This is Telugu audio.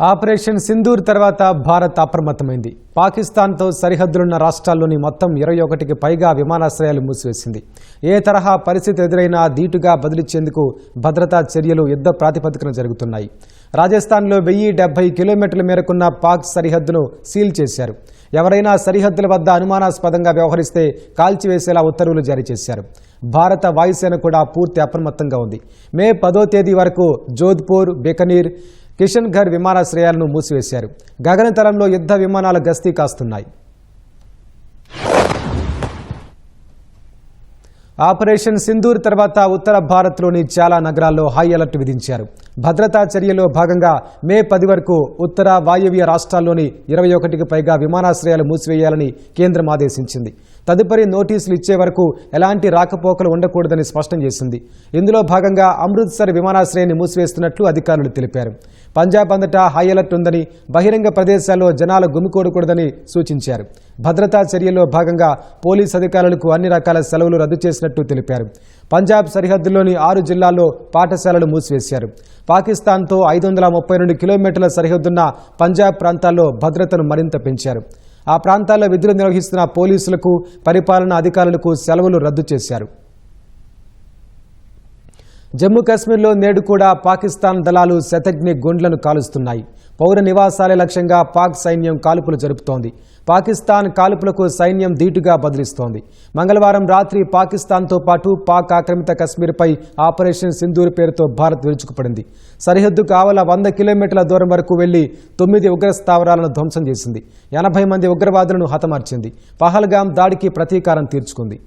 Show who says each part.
Speaker 1: ఆపరేషన్ సింధూర్ తర్వాత భారత్ అప్రమత్తమైంది. పాకిస్తాన్తో సరిహద్దులున్న రాష్ట్రాల్లోని మొత్తం ఇరవై ఒకటికి పైగా విమానాశ్రయాలు మూసివేసింది. ఏ తరహా పరిస్థితి ఎదురైనా ధీటుగా బదిలిచ్చేందుకు భద్రతా చర్యలు యుద్ధ ప్రాతిపదికన జరుగుతున్నాయి. రాజస్థాన్లో వెయ్యి డెబ్బై కిలోమీటర్ల మేరకున్న పాక్ సరిహద్దును సీల్ చేశారు. ఎవరైనా సరిహద్దుల వద్ద అనుమానాస్పదంగా వ్యవహరిస్తే కాల్చివేసేలా ఉత్తర్వులు జారీ చేశారు. భారత వాయుసేన కూడా పూర్తి అప్రమత్తంగా ఉంది. మే పదో తేదీ వరకు జోధ్పూర్ బికనీర్ కిషన్ఘర్ విమానాశ్రయాలను మూసివేశారు. గగనతలంలో యుద్ధ విమానాలు గస్తీ కాస్తున్నాయి. ఆపరేషన్ సింధూర్ తర్వాత ఉత్తర భారత్లోని చాలా నగరాల్లో హై అలర్ట్ విధించారు. భద్రతా చర్యలో భాగంగా మే పది వరకు ఉత్తర వాయవ్య రాష్ట్రాల్లోని ఇరవై ఒకటికి పైగా విమానాశ్రయాలు మూసివేయాలని కేంద్రం ఆదేశించింది. తదుపరి నోటీసులు ఇచ్చే వరకు ఎలాంటి రాకపోకలు ఉండకూడదని స్పష్టం చేసింది. ఇందులో భాగంగా అమృత్సర్ విమానాశ్రయాన్ని మూసివేస్తున్నట్లు అధికారులు తెలిపారు. పంజాబ్ అంతటా హై అలర్ట్ ఉందని బహిరంగ ప్రదేశాల్లో జనాలు గుమికూడకూడదని సూచించారు. భద్రతా చర్యల్లో భాగంగా పోలీస్ అధికారులకు అన్ని రకాల సెలవులు రద్దు చేసినట్టు తెలిపారు. పంజాబ్ సరిహద్దులోని ఆరు జిల్లాల్లో పాఠశాలలు మూసివేశారు. పాకిస్తాన్తో ఐదు వందల ముప్పై రెండు కిలోమీటర్ల సరిహద్దున్న పంజాబ్ ప్రాంతాల్లో భద్రతను మరింత పెంచారు. ఆ ప్రాంతాల్లో విధులు నిర్వహిస్తున్న పోలీసులకు పరిపాలనా అధికారులకు సెలవులు రద్దు చేశారు. జమ్మూ కాశ్మీర్లో నేడు కూడా పాకిస్తాన్ దళాలు శతజ్ఞ గుండ్లను కాలుస్తున్నాయి. పౌర నివాసాలే లక్ష్యంగా పాక్ సైన్యం కాల్పులు జరుపుతోంది. పాకిస్తాన్ కాల్పులకు సైన్యం ధీటుగా బదిలిస్తోంది. మంగళవారం రాత్రి పాకిస్తాన్తో పాటు పాక్ ఆక్రమిత కశ్మీర్పై ఆపరేషన్ సింధూర్ పేరుతో భారత్ విరుచుకుపడింది. సరిహద్దు కావల వంద కిలోమీటర్ల దూరం వరకు వెళ్ళి తొమ్మిది ఉగ్ర స్థావరాలను ధ్వంసం చేసింది. ఎనభై మంది ఉగ్రవాదులను హతమార్చింది. పహల్గాం దాడికి ప్రతీకారం తీర్చుకుంది.